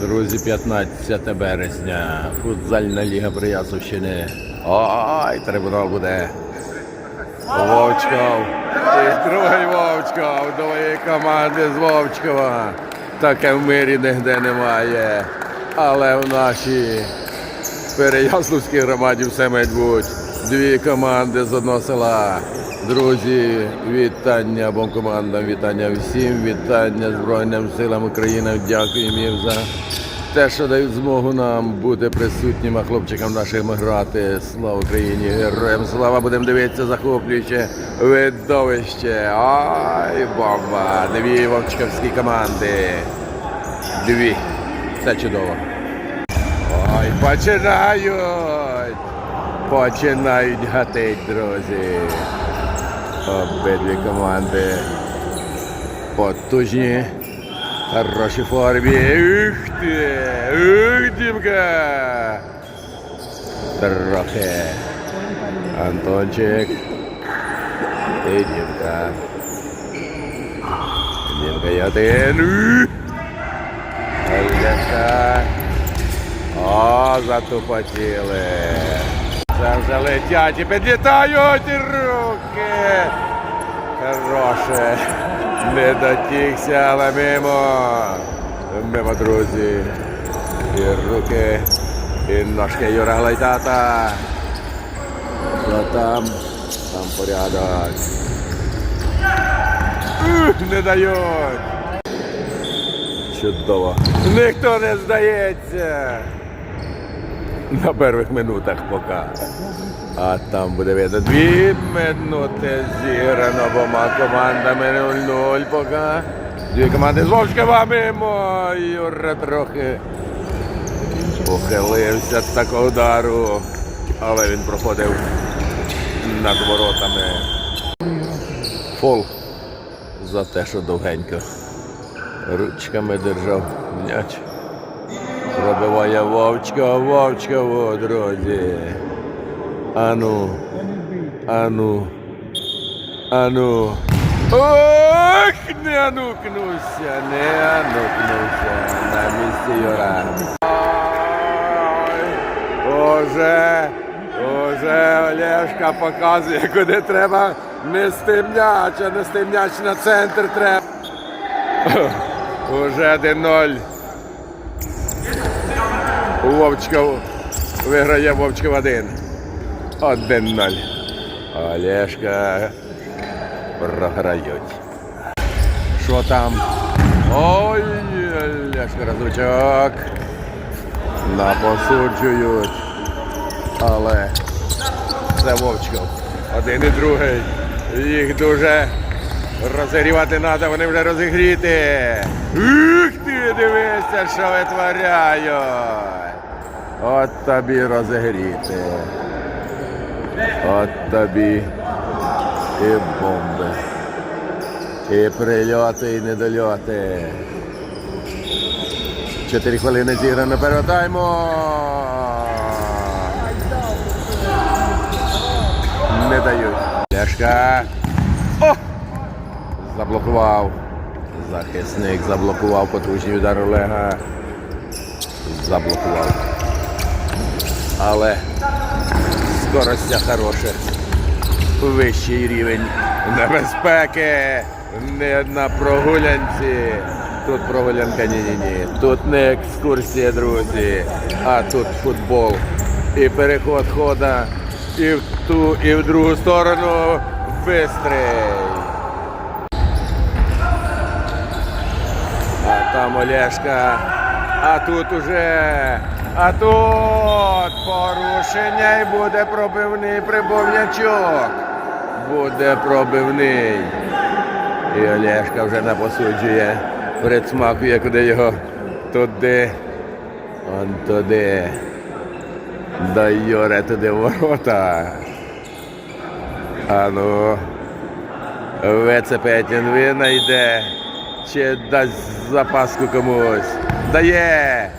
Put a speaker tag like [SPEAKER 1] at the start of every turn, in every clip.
[SPEAKER 1] Друзі, 15 березня. Футзальна ліга Бриясовщини. Ой, трибунал буде. Вовчков. І другий Вовчков. Двоє команди з Вовчкова. Таке в мирі ніде немає. Але в нашій Переяславській громаді все має бути. Дві команди з одного села. Друзі, вітання обом командам, вітання всім, вітання Збройним силам України. Дякуємо їм за те, що дають змогу нам бути присутніми хлопчикам нашим грати. Слава Україні! Героям слава! Будемо дивитися захоплююче видовище. Ай, бомба! Дві вовчковські команди. Дві. Це чудово. Ой, починають! Починають гатить, друзі. Обидві команди потужні, хороші формі. Ух ти! Ух, Дімка! Трохи. Антончик. І Дімка. Дімка і один. О, затупотіли. Це вже летять і підлітають руки. Хороше. Не дотікся, але мимо. Мимо, друзі. І руки. І ножки Юра Глайдата. Що там? Там порядок. Не дають. Чудово. Ніхто не здається. На перших минутах поки. А там буде видно дві минути зіграно обома командами 0-0 поки. Дві команди з мимо. Юра трохи похилився з такого удару. Але він проходив над воротами. Фол за те, що довгенько ручками держав м'яч. Пробиває Вовчка, Вовчка, о, друзі. Ану, ану, ану. Ох, не анукнувся, не анукнувся на місці Юра. Уже, уже Олешка показує, куди треба нести м'яч, а нести м'яч на центр треба. Уже 1-0. Вовчков виграє Вовчков 1. 1-0. Олешка програють. Що там? Ой, Олешка разочок. Напосуджують. Але це Вовчков. Один і другий. Їх дуже розігрівати треба, вони вже розігріти. Ух ти, дивися, що витворяють. От тобі розігріти. От тобі і бомби. І прильоти, і недольоти. Чотири хвилини зіграно перевертаємо. Не дають. Ляшка. О! Заблокував. Захисник заблокував потужний удар Олега. Заблокував. Але скоростя хороша. Вищий рівень небезпеки. Не на прогулянці. Тут прогулянка ні-ні-ні. Тут не екскурсія, друзі, а тут футбол. І переход хода і в ту, і в другу сторону. Бистрий. А там Олешка. А тут уже. А тут порушення і буде пробивний прибовнячок. Буде пробивний. І Олешка вже напосуджує. Предсмакує, куди його туди. Он туди. До Юре туди ворота. А ну. Вицепить він винайде. Чи дасть запаску комусь. Дає.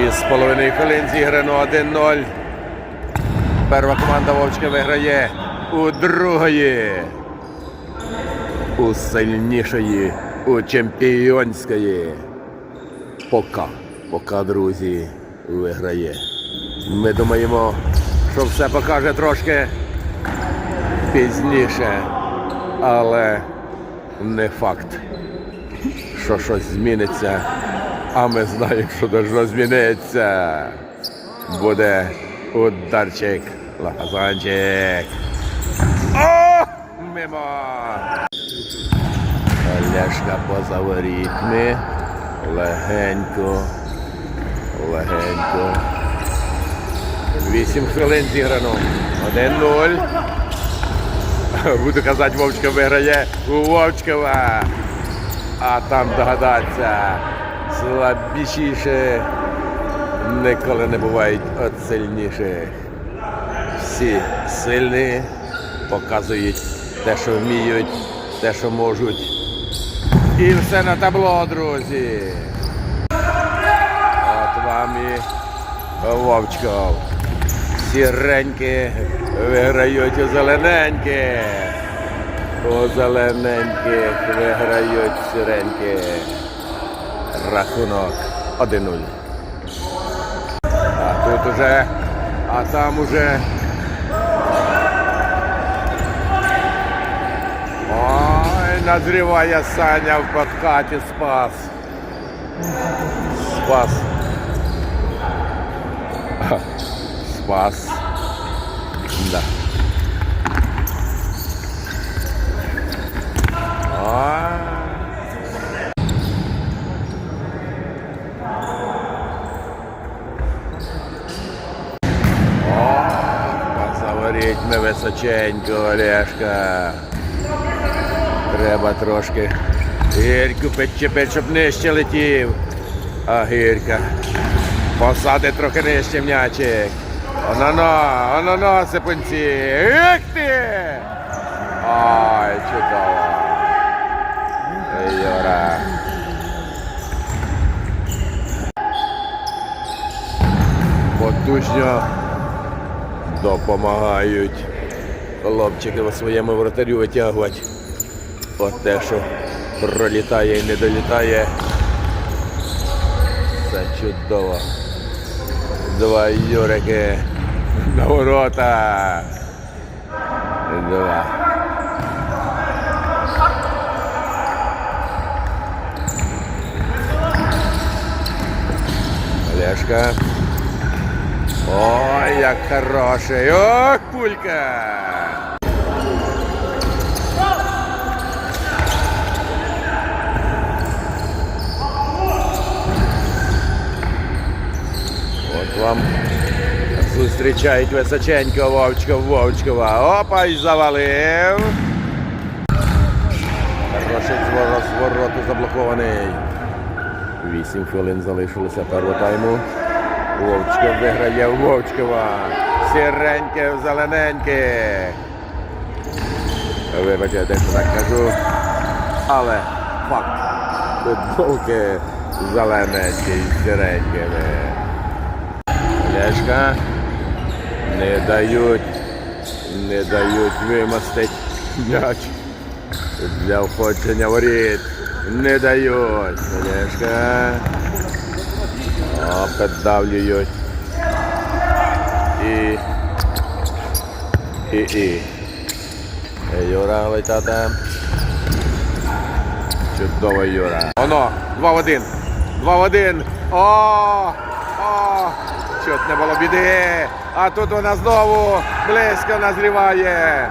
[SPEAKER 1] Шість з половиною хвилин зіграно 1-0. Перша команда Вовчка виграє у другої. у сильнішої, у чемпіонської. Пока, пока, друзі, виграє. Ми думаємо, що все покаже трошки пізніше, але не факт, що щось зміниться. А ми знаємо, що должно змінитися. Буде ударчик, лахазанчик. О! Мимо! Олешка поза ворітьми. Легенько. Легенько. Вісім хвилин зіграно. 1-0. Буду казати, Вовчка виграє у Вовчкова. А там догадаться. Слабішіше ніколи не бувають від сильніших. Всі сильні показують те, що вміють, те, що можуть. І все на табло, друзі. От вам і Вовчков. Сіренькі виграють у зелененьких. У зелененьких виграють сіренькі. Рахунок 1-0. А тут уже, а там уже. Ой, назріває Саня в подкаті спас. Спас. Спас. Да. Ой. О, позаваріть ми височенько, Олешка. Треба трошки гірку підчепити, щоб нижче летів. А гірка. Посади трохи нижче м'ячик. Оно-но, оно-но, сипунці. Іх ти! Ой, чудово. Юра. Потужно допомагають хлопчики у своєму вратарю витягувати. От те, що пролітає і не долітає. Це чудово. Два юрики на ворота. Два. Олешка. Ой, як хороший. Ох, пулька. От вам зустрічають височенько Вовчка Вовчкова. Опа, і завалив. Хороший зворот з вороту заблокований. Вісім хвилин залишилося першого тайму. Вовчка виграє Вовчкова. Сіреньке в зелененьке. Вибачте, що так кажу. Але факт. Футболки зелененькі і сіренькими. Лешка не дають, не дають вимостити м'яч для входження воріт. Не дають. Лешка. О, піддавлюють. І. І і. Юра летати. Чудово, Юра. Оно, два в один. Два в один. О! О! Чот не було біди. А тут вона знову близько назріває.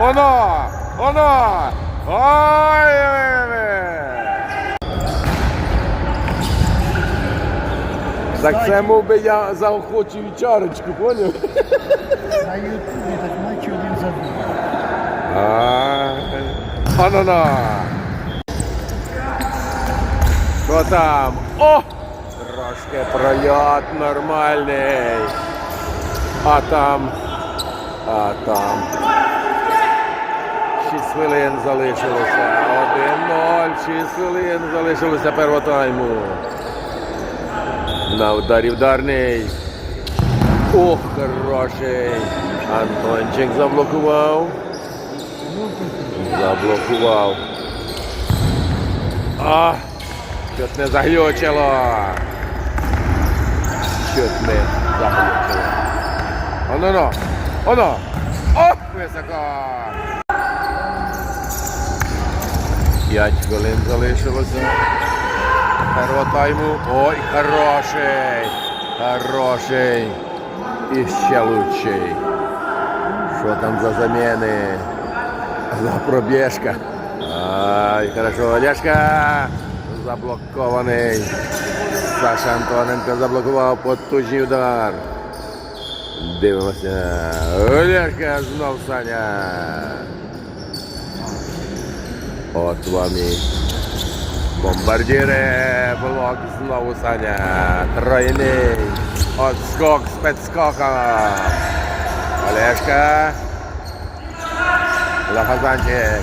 [SPEAKER 1] Оно! Оно! Ой! Так це мов би я заохочую чарочку, поняв?
[SPEAKER 2] На Ютубі так наче один за два.
[SPEAKER 1] Анана. Що там? О! Трошки прольот нормальний. А там. А там. 6 хвилин залишилося. 1-0. 6 хвилин залишилося першого тайму. На ударі вдарний. Ох, хороший. Антончик заблокував. Заблокував. О, чуть не заглючило. Чуть не заглючило. Оно-но, оно. О, високо. П'ять хвилин залишилося. Першого тайму. Ой, хороший. Хороший. І ще лучший. Що там за заміни? За пробіжка. Ай, хорошо, Олешка заблокований. Саша Антоненко заблокував потужний удар. Дивимося. Олешка знов Саня. От вам і бомбардіри. Блок знову Саня. Тройний. Отскок спецскока. Олешка. Лафазанчик.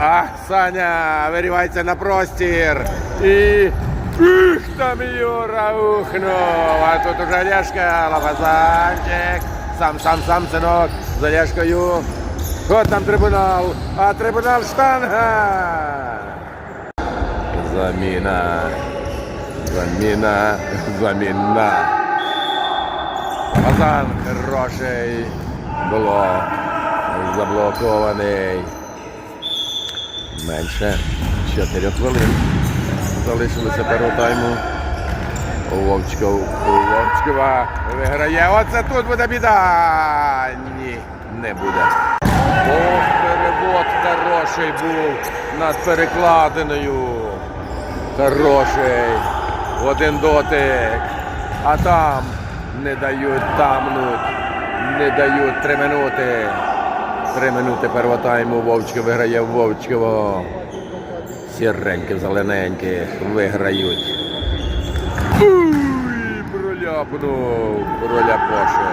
[SPEAKER 1] А, Саня виривається на простір. І ух, там Юра ухнув. А тут уже Олешка, Лафазанчик. Сам, сам, сам, синок. З Олешкою. От там трибунал. А трибунал штанга. Заміна. Заміна. Заміна. Азан хороший. Було заблокований. Менше 4 хвилин. Залишилося першого тайму. Вовчков, Вовчкова виграє. Оце тут буде біда. Ні, не буде. Ох, перевод хороший був над перекладиною. Хороший. Один дотик. А там не дають тамнуть. Не дають три минути. Три минути першого тайму Вовчко виграє Вовчково. Сіренькі, зелененькі виграють. Уй, проляпнув, проляпошив.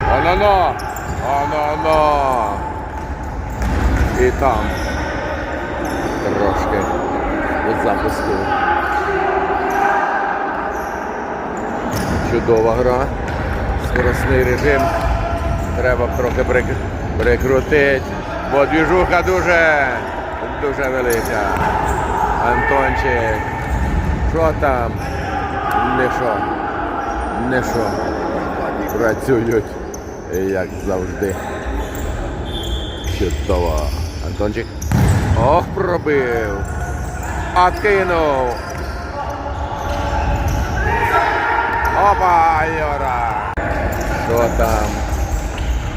[SPEAKER 1] Ано-но. І там від запуску. Чудова гра. Скоросний режим. Треба трохи прикрутити, бо двіжуха дуже, дуже велика. Антончик. Що там? Не що. Не що. Працюють, як завжди. Чудово. Антончик. Ох, пробив. Откинув. Опа, Йора. Що там?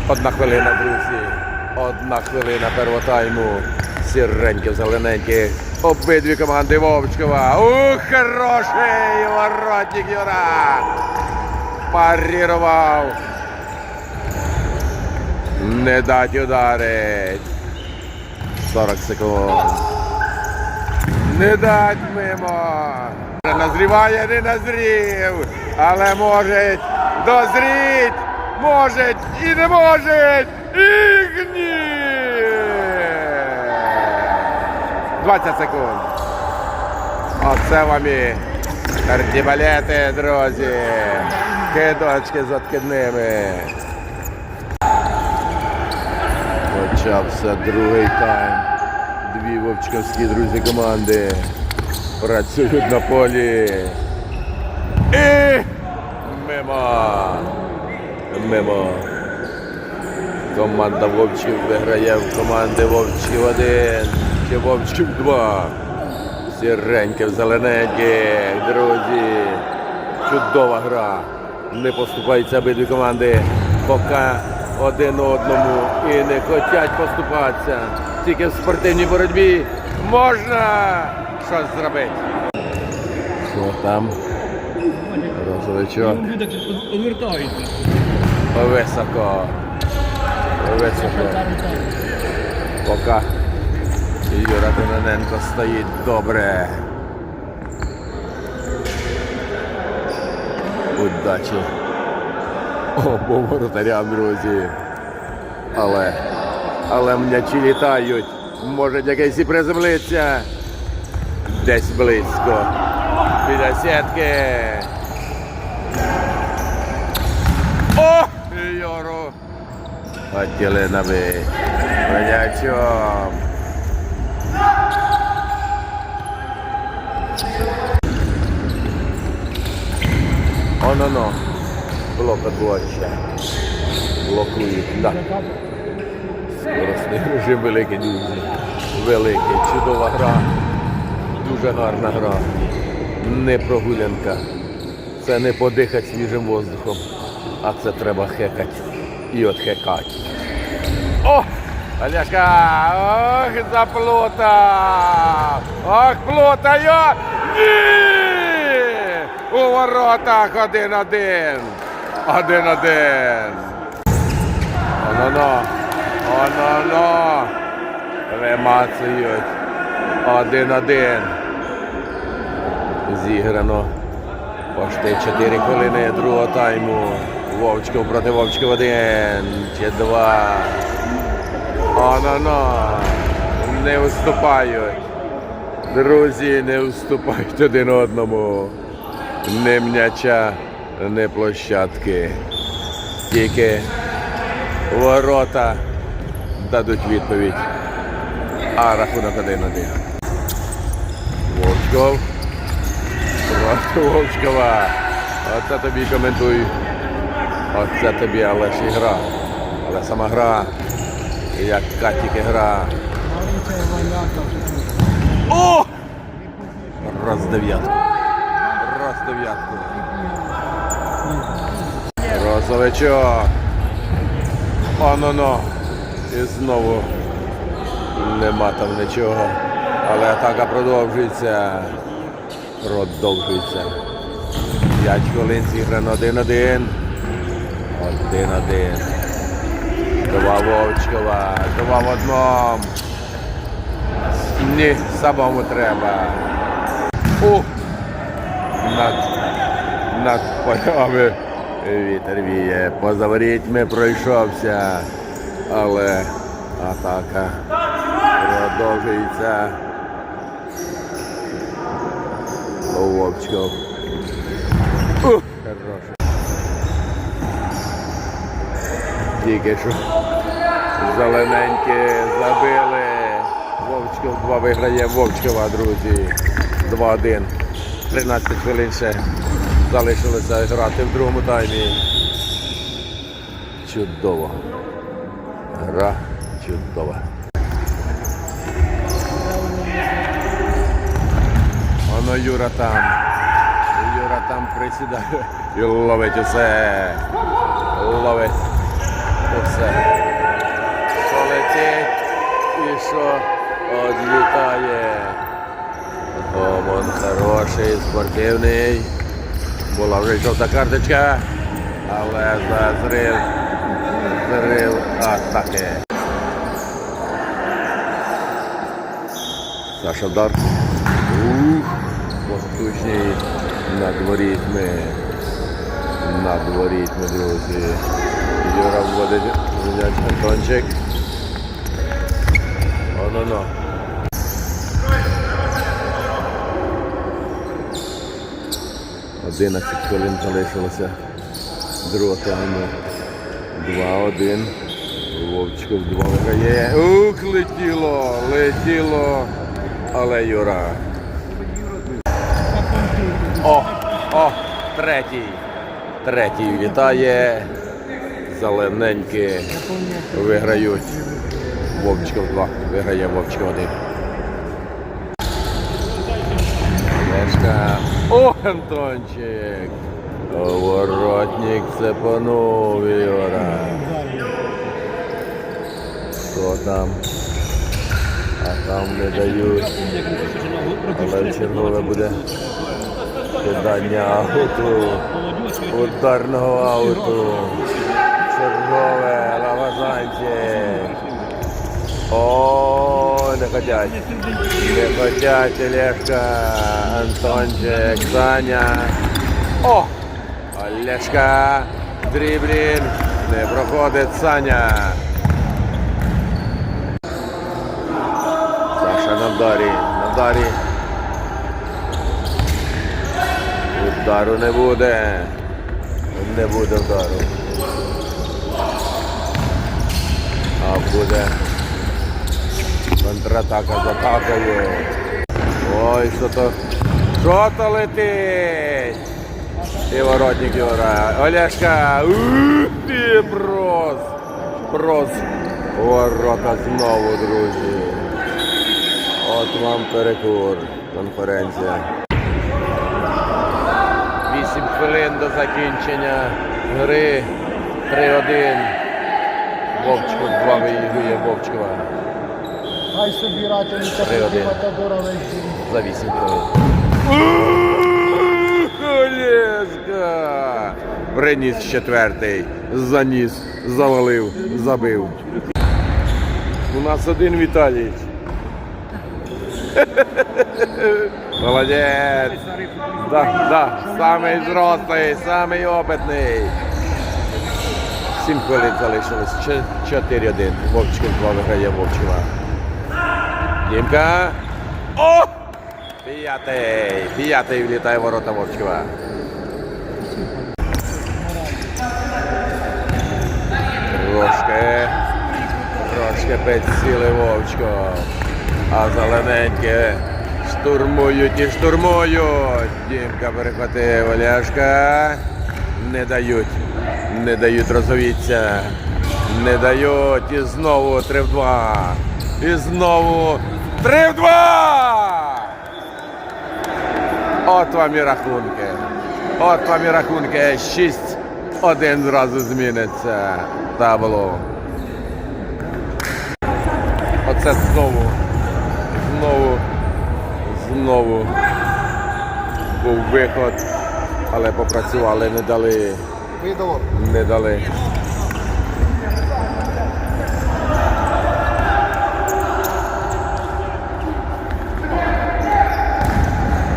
[SPEAKER 1] Одна хвилина, друзі. Одна хвилина першого тайму. Сіренькі, зелененькі. Обидві команди Вовчкова. Ух, хороший воротник Юра. Парірував. Не дать ударить. 40 секунд. Не дать мимо. Назріває, не назрів. Але може дозріть. Може і не може. І ні. 20 секунд. Оце вам і кардібалети, друзі. Кидочки з откидними. Почався другий тайм. Дві вовчковські друзі команди працюють на полі. І мимо. Мимо. Команда Вовчків виграє в команди Вовчків 1 чи Вовчків 2. Сіреньке в зелененьке, друзі. Чудова гра. Не поступаються обидві команди. Поки один одному і не хочуть поступатися. Тільки в спортивній боротьбі можна щось зробити. Що там? Розовичок.
[SPEAKER 2] Одвертаються.
[SPEAKER 1] Високо. Високо. Поки Юра Тимоненко стоїть добре. Удачі. Воротарям, друзі. Але, але м'ячі літають. Може якийсь і приземлиться. Десь близько. Біля сітки. О! Йору! Хотіли набити. М'ячом. Оно-но. Блок отборища. Блокует, да. Скоростний режим великий, друзі. Великий. Чудова гра. Дуже гарна гра. Не прогулянка. Це не подихати свіжим воздухом, а це треба хекати. І от хекати. О! Олешка! Ох, заплутав! Ох, плутаю! Ні! У воротах один-один! Один-один! Оно-но! Оно-но! Вимацують! Один-один! Зіграно. Пошти 4 хвилини другого тайму. Вовчков проти Вовчков один чи два. Оно-но. Не уступають. Друзі, не уступають один одному. Не м'яча, не площадки. Тільки ворота дадуть відповідь. А рахунок один-один. Вовчков. Проти Вовчкова. Оце тобі коментуй. Оце тобі але гра. Але сама гра. Яка тільки гра. О! Раз дев'ятку. Раз дев'ятку. Розовичок. Оно-но. І знову нема там нічого. Але атака продовжується. Продовжується. 5 хвилин зіграно 1-1. 1-1. Два Вовчкова. Два в одному. Ні, самому треба. Ух! Над, над полями вітер віє. Поза ворітьми пройшовся. Але атака продовжується. Вовчков. Хороший. Тільки що зелененькі забили. Вовчков 2 виграє Вовчкова, друзі. 2-1. 13 хвилин ще залишилося грати в другому таймі. Чудово. Гра чудова. Воно Юра там. Юра там присідає і ловить усе. Ловить усе. Що і що відлітає. Омон хороший, спортивний. Була вже жовта карточка, але за зрив атаки. Саша Дар. Ух, потужний над ворітьми. Над ворітьми, друзі. Юра вводить Антончик. Оно-но. Одинадцять хвилин залишилося. Друга тайму. Два-один. Вовчков два виграє. Ух, летіло, летіло. Але Юра. О, о, третій. Третій вітає. Зелененькі виграють. Вовчков 2. Виграє Вовчков 1. Олешка. О, Антончик. Воротник цепанув Юра. Хто там? А там не дають. Але чергове буде кидання ауту. Ударного ауту. Чергове, Лавазанчик. О, не хотять. Не хотять, Олешка, Антончик, Саня. О! Олешка, дріблін, не проходить Саня. Саша на вдарі, на вдарі. Удару не буде. Не буде вдару. А буде контратака з атакою. Ой, що то. Що то летить? І воротників грає. Олешка. Ух ти, прос. Прос. Ворота знову, друзі. От вам перекур. Конференція. 8 хвилин до закінчення гри. 3-1. Вовчков 2 виігрує Вовчкова
[SPEAKER 2] Хай собі
[SPEAKER 1] Три один.
[SPEAKER 2] Матадора
[SPEAKER 1] за 8 хвилин. Приніс четвертий, заніс, завалив, забив. У нас один Віталій. Молодець. Да, да, самий зрослий, самий опитний. Сім хвилин залишилось. Чо- 4-1. Вовчкин 2 виграє Вовчева. Дімка. О! П'ятий. П'ятий влітає ворота Вовчева. Трошки. Підсіли Вовчко. А зелененькі штурмують і штурмують. Дімка перехватив Оляшка. Не дають. Не дають розовіться. Не дають. І знову 3 в 2. І знову 3 в 2. От вам і рахунки. От вам і рахунки. 6-1 зразу зміниться. Табло. Оце знову. Знову. Знову. Був виход. Але попрацювали, не дали. Не дали.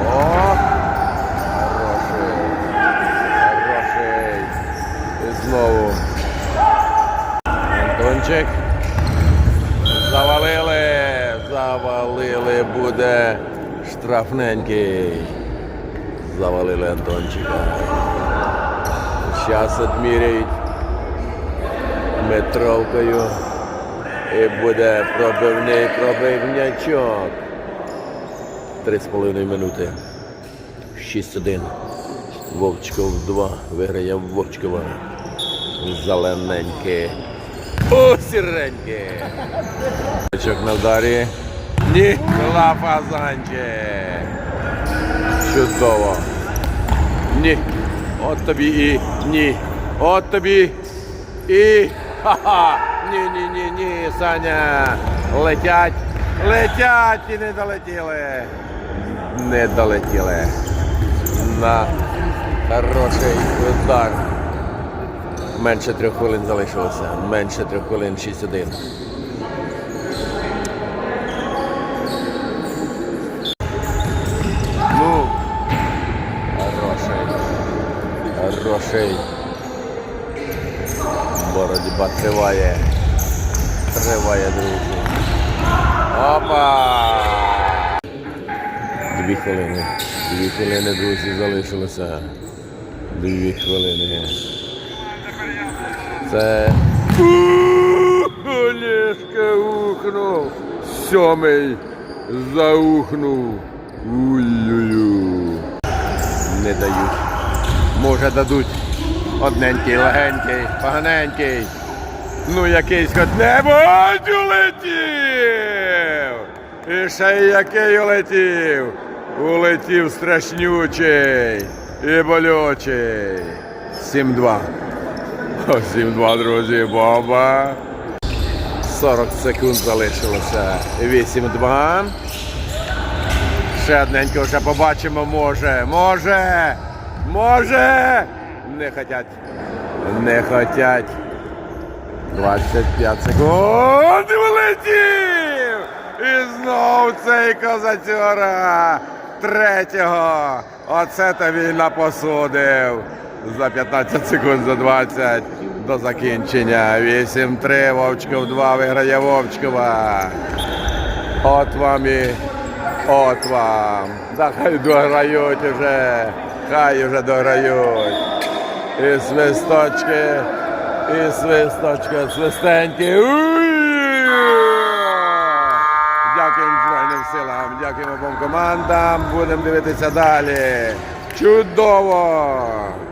[SPEAKER 1] О! Хороший. Хороший. І знову. Антончик. Завалили. Завалили. Буде штрафненький. Завалили Антончика. Зараз відміряють метровкою. І буде пробивний пробивнячок. Три з половиною минути. 6-1. Вовчков 2. Виграє Вовчкова. Зелененький. О, сіренький. Очок на вдарі. Нікола Фазанчик. Чудово. Ні. От тобі і ні. От тобі і. Ха-ха. Ні, ні, ні, ні, Саня. Летять. Летять і не долетіли. Не долетіли. На хороший удар. Менше трьох хвилин залишилося. Менше трьох хвилин 6-1. Ну, хороший. Хороший. Боротьба триває. Триває, друзі. Опа! Дві хвилини. Дві хвилини, друзі, залишилося. Дві хвилини. Це. Олешка ухнув. Сьомий заухнув. Ой-ой-ой. Не дають. Може дадуть. Одненький, легенький, поганенький. Ну якийсь ход-небудь улетів. І ще який улетів. Улетів страшнючий і болючий. 7-2. О, 7-2, друзі, бомба. 40 секунд залишилося. 8-2. Ще одненько вже побачимо, може. Може! Може! Не хотять. Не хотять. 25 секунд. І Вилетів! І знов цей козацюра. Третього. Оце тобі напосудив. За 15 секунд, за 20 до закінчення. 8-3. Вовчков 2 виграє Вовчкова. От вам і от вам. Да хай дограють уже. Хай уже дограють. І свисточки, і свисточка, свистеньки. Дякуємо Збройним силам, дякуємо обом командам. Будемо дивитися далі. Чудово!